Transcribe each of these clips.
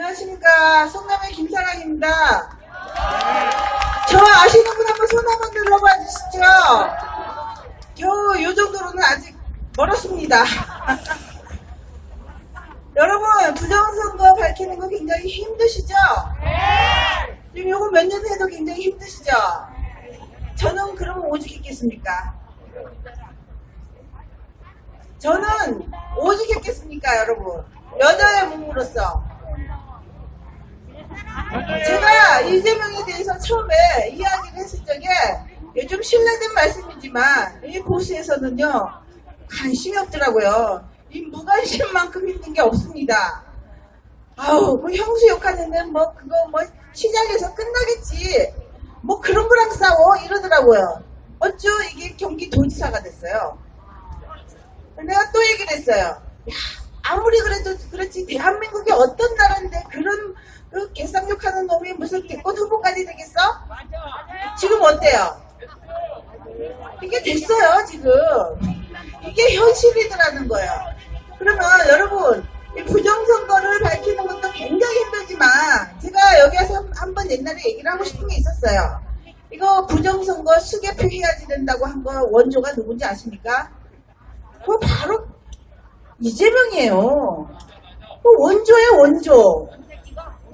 안녕하십니까. 성남의 김사랑입니다. 저 아시는 분 한번 손 한번 들어봐 주시죠. 겨우 요 정도로는 아직 멀었습니다. 여러분, 부정선거 밝히는 거 굉장히 힘드시죠? 지금 요거 몇 년 해도 굉장히 힘드시죠? 저는 그러면 오직 했겠습니까? 저는 오직 했겠습니까, 여러분? 여자의 몸으로서. 제가 이재명에 대해서 처음에 이야기를 했을 적에 좀 신뢰된 말씀이지만 이 보수에서는요 관심이 없더라고요. 이 무관심만큼 힘든 게 없습니다. 아우 뭐 형수 욕하는 뭐 그거 뭐 시장에서 끝나겠지. 뭐 그런 거랑 싸워 이러더라고요. 어쭈 이게 경기도지사가 됐어요. 내가 또 얘기를 했어요. 야, 아무리 그래도 그렇지 대한민국이 어떤 나라인데 그런 그 개쌍욕하는 놈이 무슨 대권 후보까지 되겠어? 지금 어때요? 이게 됐어요 지금 이게 현실이더라는 거예요. 그러면 여러분 이 부정선거를 밝히는 것도 굉장히 힘들지만 제가 여기 와서 한번 옛날에 얘기를 하고 싶은 게 있었어요. 이거 부정선거 수개표 해야지 된다고 한 거 원조가 누군지 아십니까? 그거 바로 이재명이에요. 그 원조의 원조.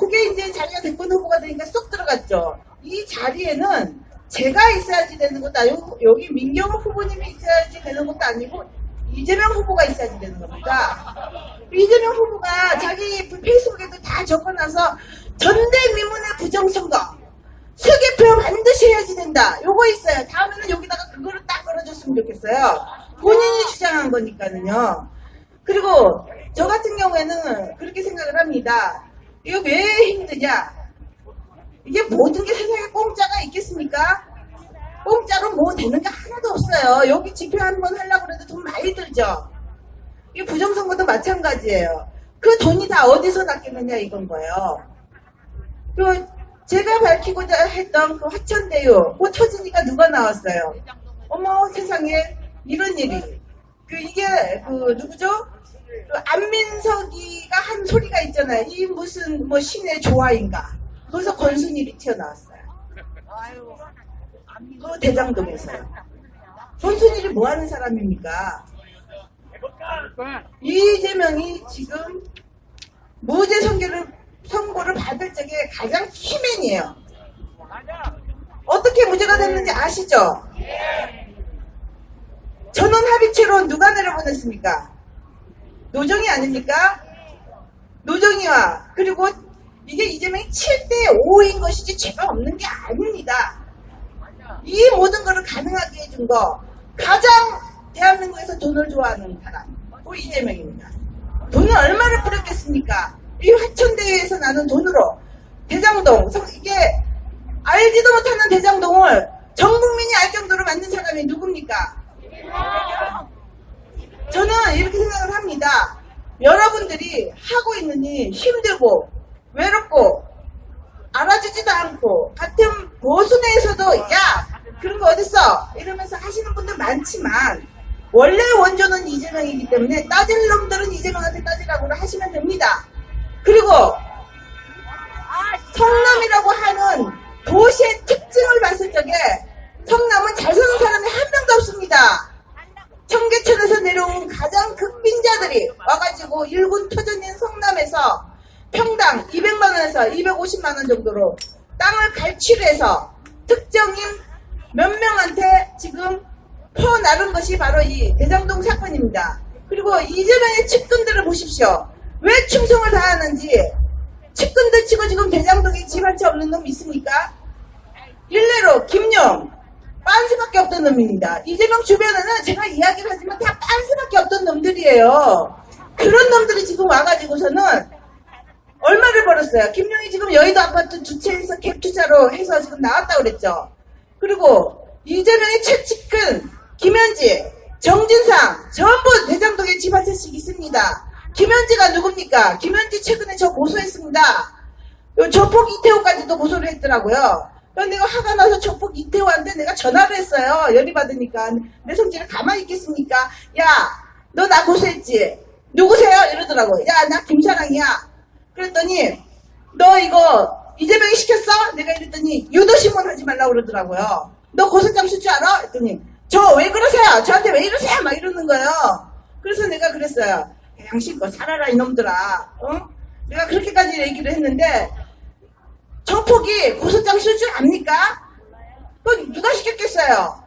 그게 이제 자기가 대권 후보가 되니까 쏙 들어갔죠. 이 자리에는 제가 있어야지 되는 것도 아니고 여기 민경호 후보님이 있어야지 되는 것도 아니고 이재명 후보가 있어야지 되는 겁니다. 이재명 후보가 자기 페이스북에도 다 적어놔서 전대미문의 부정선거 수개표 반드시 해야지 된다. 요거 있어요. 다음에는 여기다가 그거를 딱 걸어줬으면 좋겠어요. 본인이 주장한 거니까는요. 그리고 저 같은 경우에는 그렇게 생각을 합니다. 이거 왜 힘드냐? 이게 모든 게 세상에 공짜가 있겠습니까? 공짜로 뭐 되는 게 하나도 없어요. 여기 집회 한 번 하려고 해도 돈 많이 들죠? 이 부정선거도 마찬가지예요. 그 돈이 다 어디서 났겠느냐 이건 거예요. 그 제가 밝히고자 했던 그 화천대유 뭐 터지니까 누가 나왔어요? 어머 세상에 이런 일이 그 이게 그 누구죠? 그 안민석이가 한 소리가 있잖아요. 이 무슨 뭐 신의 조화인가? 거기서 권순일이 튀어나왔어요. 그 대장동에서요. 권순일이 뭐 하는 사람입니까? 이재명이 지금 무죄 선고를 선고를 받을 적에 가장 키맨이에요. 어떻게 무죄가 됐는지 아시죠? 전원 합의체로 누가 내려보냈습니까? 노정이 아닙니까? 노정이와 그리고 이게 이재명이 7대 5인 것이지 죄가 없는 게 아닙니다. 이 모든 것을 가능하게 해준 거 가장 대한민국에서 돈을 좋아하는 사람 우리 이재명입니다. 돈을 얼마를 뿌렸겠습니까? 이 화천대유에서 나는 돈으로 대장동 성- 이게 알지도 못하는 대장동을 전 국민이 알 정도로 만든 사람이 누굽니까? 저는 이렇게 생각을 합니다. 여러분들이 하고 있는 일 힘들고 외롭고 알아주지도 않고 같은 보수 내에서도 야 그런 거 어딨어 이러면서 하시는 분들 많지만 원래 원조는 이재명이기 때문에 따질 놈들은 이재명한테 따지라고 하시면 됩니다. 그리고 성남이라고 하는 도시의 특징을 봤을 적에 성남은 잘 사는 사람이 한 명도 없습니다. 청계천에서 내려온 가장 극빈자들이 와가지고 일군 터전인 성남에서 평당 200만원에서 250만원 정도로 땅을 갈취를 해서 특정인 몇 명한테 지금 퍼나른 것이 바로 이 대장동 사건입니다. 그리고 이재명의 측근들을 보십시오. 왜 충성을 다하는지 측근들 치고 지금 대장동에 채 없는 놈 있습니까? 일례로 김용 빤스밖에 없던 놈입니다. 이재명 주변에는 제가 이야기를 하지만 다 빤스밖에 없던 놈들이에요. 그런 놈들이 지금 와가지고서는 얼마를 벌었어요? 김용이 지금 여의도 아파트 두 채에서 갭 투자로 해서 지금 나왔다고 그랬죠. 그리고 이재명의 최측근 김현지, 정진상 전부 대장동에 집한 채씩 있습니다. 김현지가 누굽니까? 김현지 최근에 저 고소했습니다. 요 조폭 이태호까지도 고소를 했더라고요. 그래서 내가 화가 나서 조폭 이태호한테 내가 전화를 했어요. 열이 받으니까. 내 성질을 가만히 있겠습니까? 야, 너 나 고소했지? 누구세요? 이러더라고. 야, 나 김사랑이야. 그랬더니 너 이거 이재명이 시켰어? 내가 이랬더니 유도신문 하지 말라고 그러더라고요. 너 고소장 쓸 줄 알아? 했더니 저 왜 그러세요? 저한테 왜 이러세요? 막 이러는 거예요. 그래서 내가 그랬어요. 양심껏 살아라 이놈들아. 어? 내가 그렇게까지 얘기를 했는데 정폭이 고소장 쓸 줄 압니까? 그건 누가 시켰겠어요?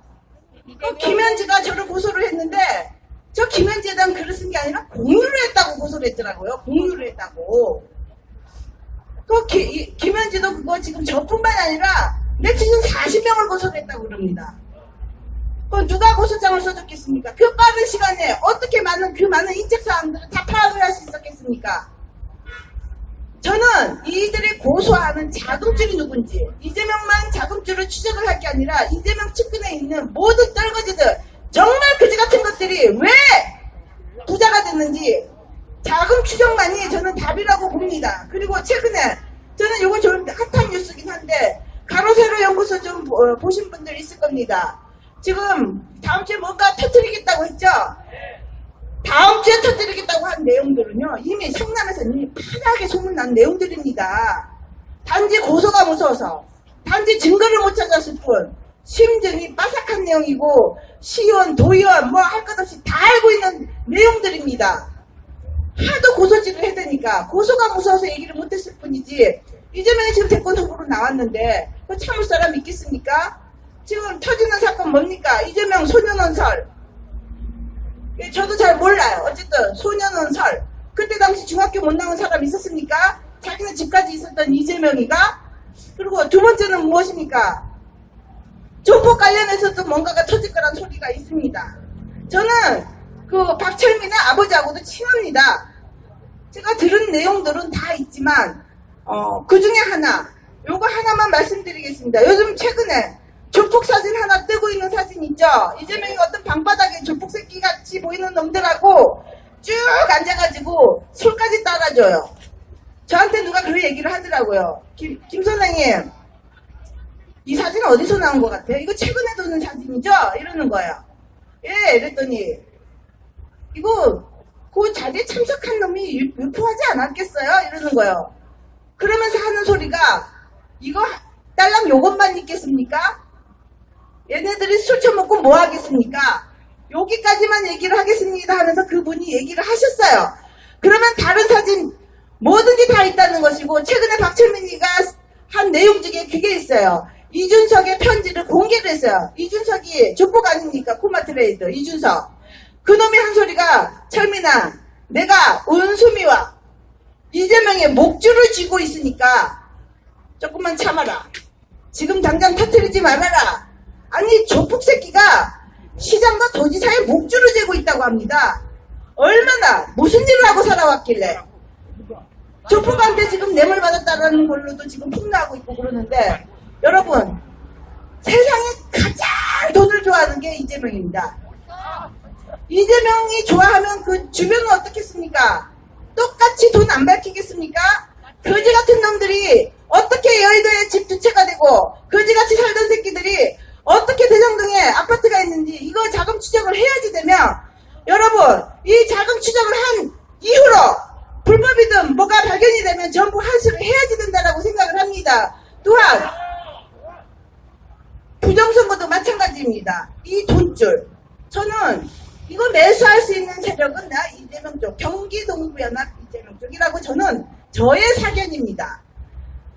그 김현지가 저를 고소를 했는데 저 김현지에 대한 글을 쓴 게 아니라 공유를 했다고 고소를 했더라고요. 공유를 했다고. 그 기- 이- 김현지도 그거 지금 저뿐만 아니라 네티즌 40명을 고소를 했다고 그럽니다. 그 누가 고소장을 써줬겠습니까? 그 빠른 시간에 어떻게 많은 그 많은 인적 사항들을 다 파악을 할 수 있었겠습니까? 저는 이들이 고소하는 자금줄이 누군지 이재명만 자금줄을 추적을 할 게 아니라 이재명 측근에 있는 모든 떨거지들 정말 그지 같은 것들이 왜 부자가 됐는지 자금 추적만이 저는 답이라고 봅니다. 그리고 최근에 저는 이건 좀 핫한 뉴스긴 한데 가로세로 연구소 좀 보- 보신 분들 있을 겁니다. 지금 다음 주에 뭔가 터뜨리겠다고 했죠? 다음 주에 터뜨리겠다고 한 내용들은요, 이미 성남에서 이미 파랗게 소문난 내용들입니다. 단지 고소가 무서워서, 단지 증거를 못 찾았을 뿐, 심증이 빠삭한 내용이고, 시의원, 도의원, 뭐 할 것 없이 다 알고 있는 내용들입니다. 하도 고소질을 해대니까, 고소가 무서워서 얘기를 못했을 뿐이지, 이재명이 지금 대권 후보로 나왔는데, 그 참을 사람 있겠습니까? 지금 터지는 사건 뭡니까? 이재명 소년원설, 예, 저도 잘 몰라요. 어쨌든 소년원설. 그때 당시 중학교 못 나온 사람 있었습니까? 자기네 집까지 있었던 이재명이가 그리고 두 번째는 무엇입니까? 조폭 관련해서도 뭔가가 터질 거란 소리가 있습니다. 저는 그 박철민의 아버지하고도 친합니다. 제가 들은 내용들은 다 있지만 어, 그 중에 하나 요거 하나만 말씀드리겠습니다. 요즘 최근에 조폭 사진 하나 뜨고 있는 사진 있죠? 이재명이 어떤 방바닥에 조폭 새끼 같이 보이는 놈들하고 쭉 앉아가지고 따라줘요. 저한테 누가 그 얘기를 하더라고요. 김, 김 선생님, 이 사진은 어디서 나온 것 같아요? 이거 최근에 도는 사진이죠? 이러는 거예요. 예, 이랬더니, 이거, 그 자리에 참석한 놈이 유- 유포하지 않았겠어요? 이러는 거예요. 그러면서 하는 소리가, 이거 딸랑 요것만 있겠습니까? 얘네들이 술 처먹고 뭐 하겠습니까? 여기까지만 얘기를 하겠습니다 하면서 그분이 얘기를 하셨어요. 그러면 다른 사진 뭐든지 다 있다는 것이고 최근에 박철민이가 한 내용 중에 그게 있어요. 이준석의 편지를 공개를 했어요. 이준석이 조폭 아닙니까? 코마트레이드 이준석. 그놈이 한 소리가 철민아 내가 은수미와 이재명의 목줄을 쥐고 있으니까 조금만 참아라. 지금 당장 터뜨리지 말아라. 아니 조폭 새끼가 시장과 도지사의 목줄을 재고 있다고 합니다. 얼마나 무슨 일을 하고 살아왔길래 조폭한테 지금 뇌물 받았다는 걸로도 지금 폭로하고 있고 그러는데 여러분 세상에 가장 돈을 좋아하는 게 이재명입니다. 이재명이 좋아하면 그 주변은 어떻겠습니까? 똑같이 돈 안 밝히겠습니까? 거지 같은 놈들이 어떻게 여의도에 집 두 채가 되고 거지같이 살던 새끼들이 어떻게 대장동에 아파트가 있는지 이거 자금 추적을 해야지 되면 여러분 이 자금 추적을 한 이후로 불법이든 뭐가 발견이 되면 전부 한수를 해야지 된다라고 생각을 합니다. 또한 부정선거도 마찬가지입니다. 이 돈줄. 저는 이거 매수할 수 있는 세력은 나 이재명 쪽, 경기동부연합 이재명 쪽이라고 저는 저의 사견입니다.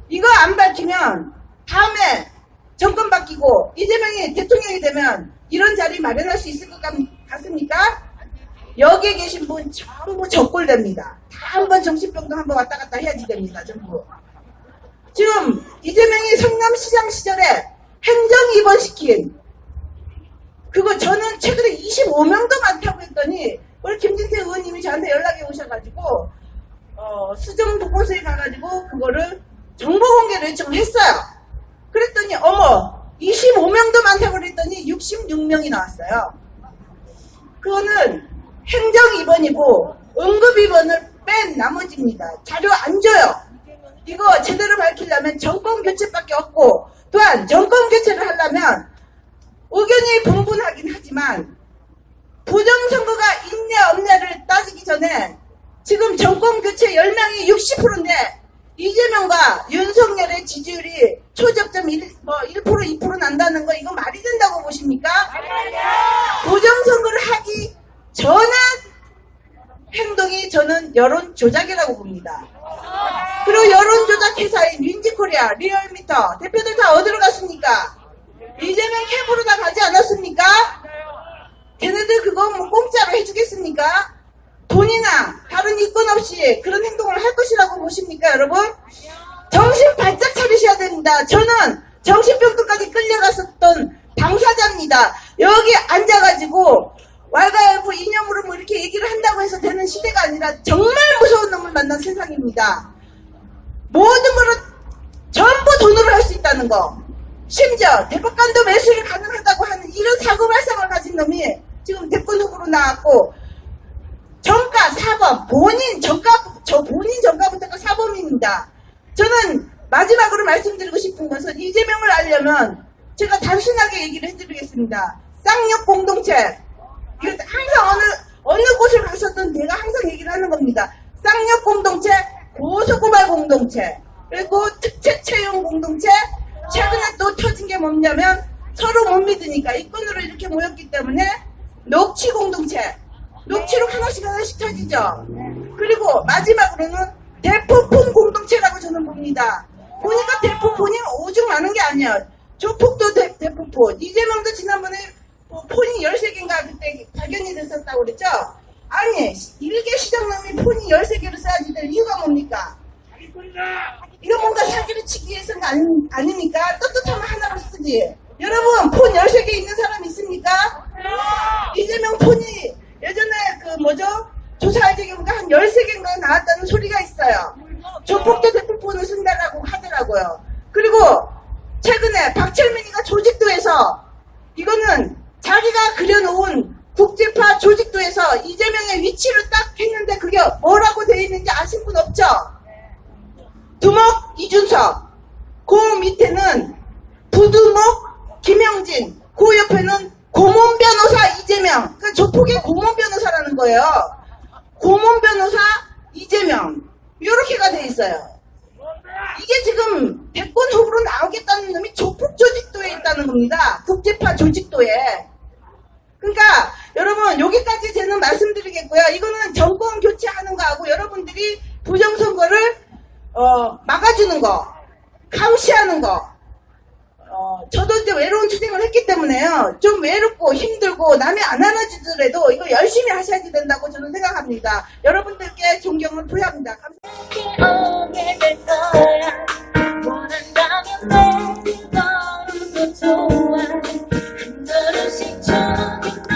이거 안 밝히면 다음에 정권 바뀌고 이재명이 대통령이 되면 이런 자리 마련할 수 있을 것 같, 같습니까? 여기에 계신 분 전부 적골됩니다. 다 한번 정신병도 한번 왔다 갔다 해야지 됩니다. 전부. 지금 이재명이 성남시장 시절에 행정 입원시킨 그거 저는 최근에 25명도 많다고 했더니 우리 김진태 의원님이 저한테 연락이 오셔가지고 어, 수정 보고서에 가가지고 그거를 정보 공개를 좀 했어요. 그랬더니 어머 25명도 많다고 그랬더니 66명이 나왔어요. 그거는 행정 입원이고 응급 입원을 뺀 나머지입니다. 자료 안 줘요. 이거 제대로 밝히려면 정권 교체밖에 없고 또한 정권 교체를 하려면 의견이 분분하긴 하지만 부정선거가 있냐 없냐를 따지기 전에 지금 정권 교체 10명이 60%인데 이재명과 윤석열의 지지율이 초접점 1, 뭐 1%, 2% 난다는 거 이거 말이 된다고 보십니까? 부정선거를 하기 전에 행동이 저는 여론 조작이라고 봅니다. 그리고 여론 조작 회사인 윈지코리아, 리얼미터 대표들 다 어디로 갔습니까? 이재명 캠프로 다 가지 않았습니까? 걔네들 그거 뭐 공짜로 해주겠습니까? 돈이나 다른 이권 없이 그런 행동을 할 것이라고 보십니까, 여러분? 정신 바짝 차리셔야 됩니다. 저는 정신병동까지 끌려갔었던 당사자입니다. 여기 앉아가지고 왈가왈부 이념으로 뭐 이렇게 얘기를 한다고 해서 되는 시대가 아니라 정말 무서운 놈을 만난 세상입니다. 모든 거를 전부 돈으로 할 수 있다는 거. 심지어 대법관도 매수를 가능하다고 하는 이런 사고 발상을 가진 놈이 지금 대권 후보로 나왔고 정가 사범 본인 정가 저 본인 정가부터가 사범입니다. 저는 마지막으로 말씀드리고 싶은 것은 이재명을 알려면 제가 단순하게 얘기를 해드리겠습니다. 쌍욕 공동체 이거 항상 어느 어느 곳을 갔었던 내가 항상 얘기를 하는 겁니다. 쌍욕 공동체, 고소고발 공동체, 그리고 특채 채용 공동체. 최근에 또 터진 게 뭐냐면 서로 못 믿으니까 이건으로 이렇게 모였기 때문에 녹취 공동체. 녹취록 하나씩 하나씩 터지죠. 그리고 마지막으로는 대포폰 공동체라고 저는 봅니다. 보니까 대포폰이 오죽 많은 게 아니야. 조폭도 대, 대포폰. 이재명도 지난번에 뭐 폰이 13개인가 그때 발견이 됐었다고 그랬죠? 아니, 일개 시장놈이 폰이 13개를 써야지 될 이유가 뭡니까? 이거 뭔가 사기를 치기 위해서는 아니, 아닙니까? 떳떳하면 하나로 쓰지. 여러분, 폰 13개 있는 사람 있습니까? 이재명 폰이 예전에 그 뭐죠? 조사할 적에 보니까 한 13개인가 나왔다는 소리가 있어요. 조폭도 대포폰을 쓴다라고 하더라고요. 그리고 최근에 박철민이가 조직도에서 이거는 자기가 그려놓은 국제파 조직도에서 이재명의 위치를 딱 했는데 그게 뭐라고 되어 있는지 아실 분 없죠? 두목 이준석, 그 밑에는 부두목 김영진, 그 옆에는 고문 변호사 이재명. 그 조폭의 고문 변호사라는 거예요. 고문 변호사 이재명. 이렇게가 돼 있어요. 이게 지금 대권 후보로 나오겠다는 놈이 조폭 조직도에 있다는 겁니다. 국제파 조직도에. 그러니까 여러분 여기까지 저는 말씀드리겠고요. 이거는 정권 교체하는 거하고 여러분들이 부정선거를 어, 막아주는 거, 감시하는 거. 어, 저도 이제 외로운 투쟁을 했기 때문에요. 좀 외롭고 힘들고 남이 안 안아주더라도 이거 열심히 하셔야지 된다고 저는 생각합니다. 여러분들께 존경을 표합니다. 감사합니다.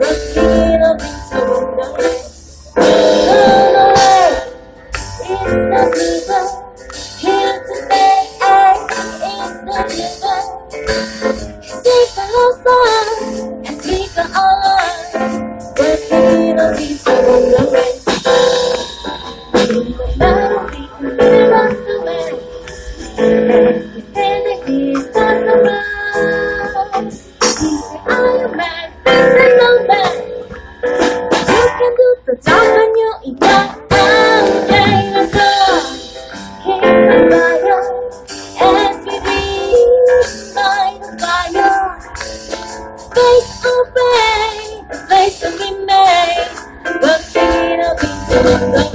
Let's Thank you.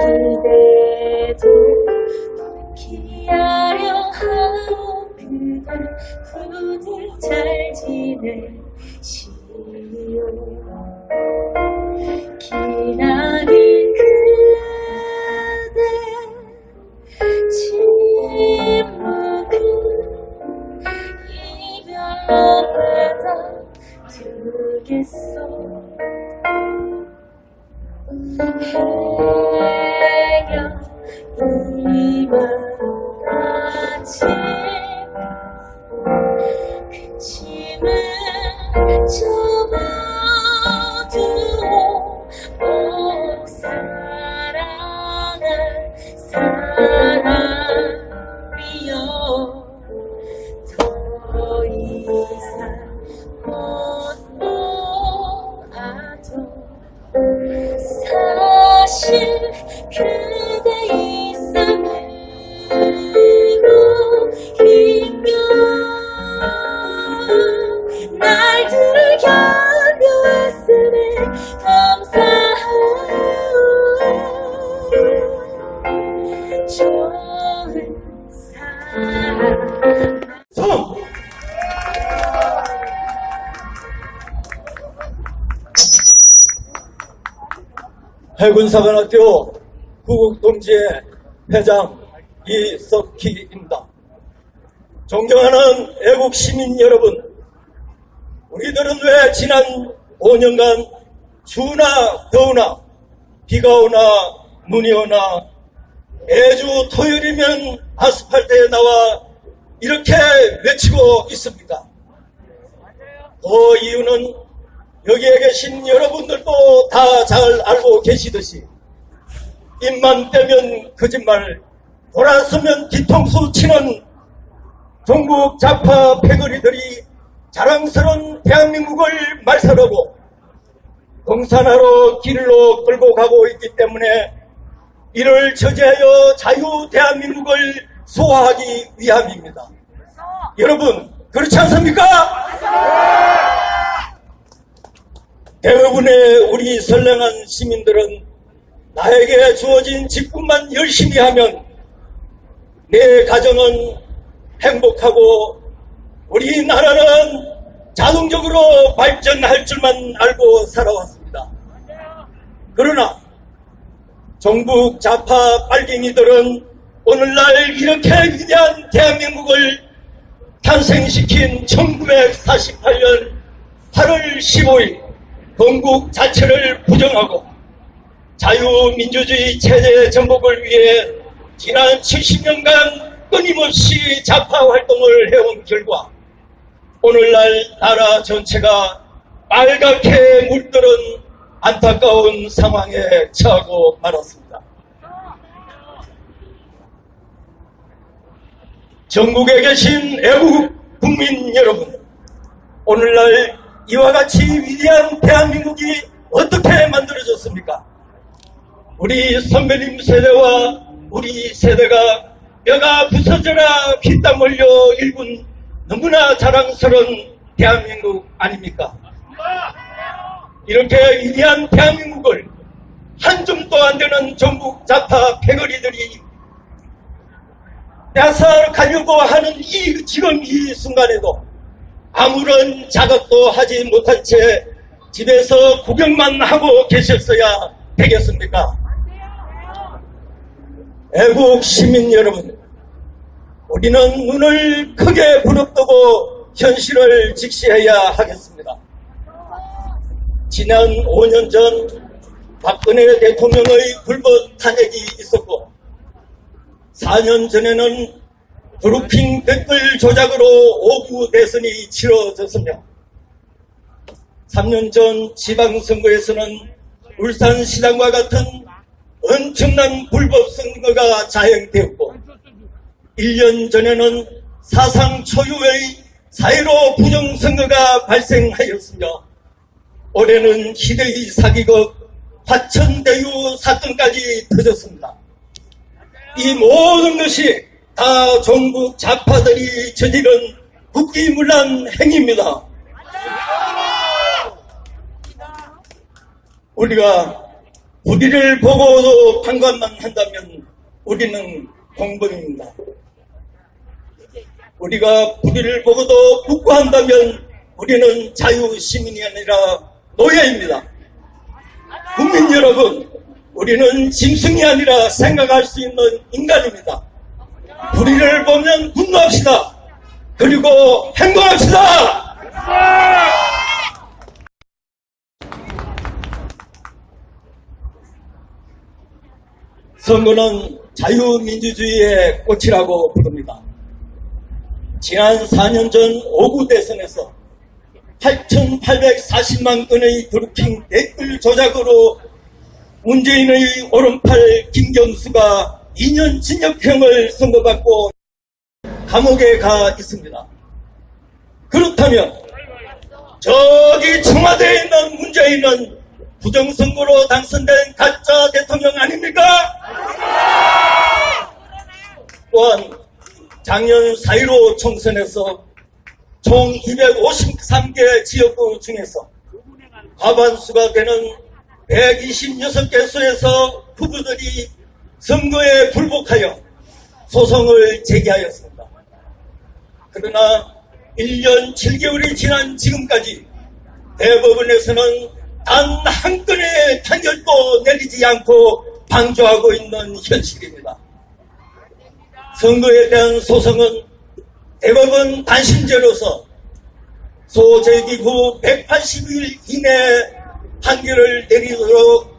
혹시나 기대도 기하려 하고 그대 부들 잘 지내시오 해군사관학교 구국동지회 회장 이석희입니다. 존경하는 애국 시민 여러분, 우리들은 왜 지난 5년간 추우나 더우나 비가 오나 눈이 오나 매주 토요일이면 아스팔트에 나와 이렇게 외치고 있습니다. 그 이유는 여기에 계신 여러분들도 다 잘 알고 계시듯이 입만 떼면 거짓말, 돌아서면 뒤통수 치는 종북 좌파 패거리들이 자랑스러운 대한민국을 말살하고 공산화로 길로 끌고 가고 있기 때문에 이를 저지하여 자유 대한민국을 소화하기 위함입니다. 여러분 그렇지 않습니까? 대부분의 우리 선량한 시민들은 나에게 주어진 직분만 열심히 하면 내 가정은 행복하고 우리 나라는 자동적으로 발전할 줄만 알고 살아왔습니다. 그러나 정북 좌파 빨갱이들은 오늘날 이렇게 위대한 대한민국을 탄생시킨 1948년 8월 15일 건국 자체를 부정하고 자유민주주의 체제 전복을 위해 지난 70년간 끊임없이 좌파 활동을 해온 결과 오늘날 나라 전체가 빨갛게 물들은 안타까운 상황에 처하고 말았습니다. 전국에 계신 애국 국민 여러분, 오늘날 이와 같이 위대한 대한민국이 어떻게 만들어졌습니까? 우리 선배님 세대와 우리 세대가 뼈가 부서져라 피땀 흘려 일군 너무나 자랑스러운 대한민국 아닙니까? 이렇게 위대한 대한민국을 한 줌도 안 되는 전국 좌파 패거리들이 뺏어 가려고 하는 이 지금 이 순간에도 아무런 자각도 하지 못한 채 집에서 구경만 하고 계셨어야 되겠습니까? 애국 시민 여러분, 우리는 눈을 크게 부릅뜨고 현실을 직시해야 하겠습니다. 지난 5년 전 박근혜 대통령의 불법 탄핵이 있었고 4년 전에는 드루핑 댓글 조작으로 오구 대선이 치러졌으며 3년 전 지방선거에서는 울산시장과 같은 엄청난 불법 선거가 자행되었고 1년 전에는 사상 초유의 사회로 부정선거가 발생하였으며 올해는 희대의 사기극 화천대유 사건까지 터졌습니다. 이 모든 것이 다 전국 좌파들이 저지른 국기문란 행위입니다. 우리가 우리를 보고도 판관만 한다면 우리는 공범입니다. 우리가 우리를 보고도 묵과한다면 우리는 자유시민이 아니라 노예입니다. 국민 여러분, 우리는 짐승이 아니라 생각할 수 있는 인간입니다. 우리를 보면 분노합시다. 그리고 행동합시다! 선거는 자유민주주의의 꽃이라고 부릅니다. 지난 4년 전 5구 대선에서 8,840만 건의 드루킹 댓글 조작으로 문재인의 오른팔 김경수가 2년 징역형을 선고받고 감옥에 가 있습니다. 그렇다면 저기 청와대에 있는 문재인은 부정선거로 당선된 가짜 대통령 아닙니까? 또한 작년 4.15 총선에서 총 253개 지역구 중에서 과반수가 되는 126개 수에서 후보들이 선거에 불복하여 소송을 제기하였습니다. 그러나 1년 7개월이 지난 지금까지 대법원에서는 단 한 건의 판결도 내리지 않고 방조하고 있는 현실입니다. 선거에 대한 소송은 대법원 단신제로서 소재기 후 180일 이내 판결을 내리도록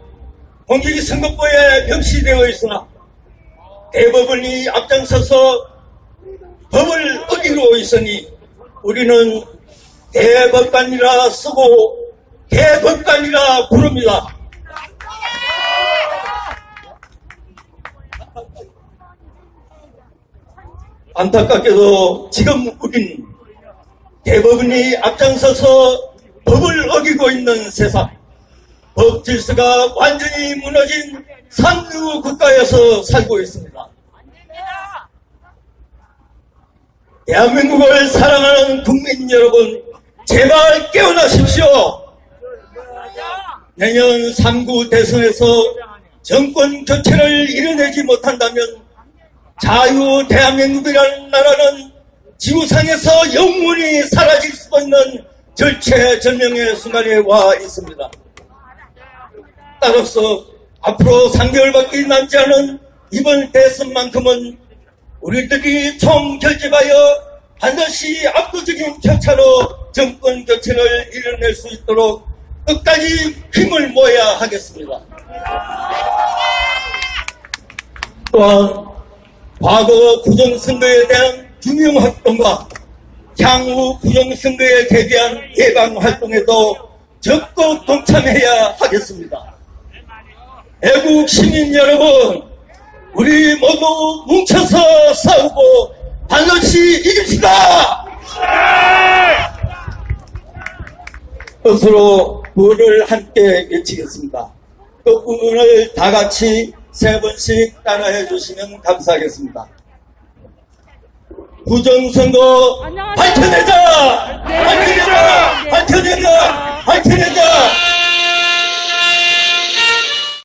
공직선거법에 명시되어 있으나 대법원이 앞장서서 법을 어기로 있으니 우리는 대법관이라 쓰고 대법관이라 부릅니다. 안타깝게도 지금 우린 대법원이 앞장서서 법을 어기고 있는 세상, 법 질서가 완전히 무너진 상류 국가에서 살고 있습니다. 대한민국을 사랑하는 국민 여러분, 제발 깨어나십시오. 내년 3구 대선에서 정권 교체를 이뤄내지 못한다면 자유 대한민국이라는 나라는 지구상에서 영원히 사라질 수도 있는 절체절명의 순간에 와 있습니다. 따라서 앞으로 3개월밖에 남지 않은 이번 대선만큼은 우리들이 총 결집하여 반드시 압도적인 격차로 정권 교체를 이뤄낼 수 있도록 끝까지 힘을 모아야 하겠습니다. 또한 과거 부정선거에 대한 규명활동과 향후 부정선거에 대비한 예방활동에도 적극 동참해야 하겠습니다. 애국 시민 여러분, 우리 모두 뭉쳐서 싸우고 반드시 이깁시다! 네! 스스로 부를 함께 외치겠습니다. 그 문을 다 같이 세 번씩 따라해 주시면 감사하겠습니다. 부정선거 네. 네. 밝혀내자! 밝혀내자! 밝혀내자! 밝혀내자!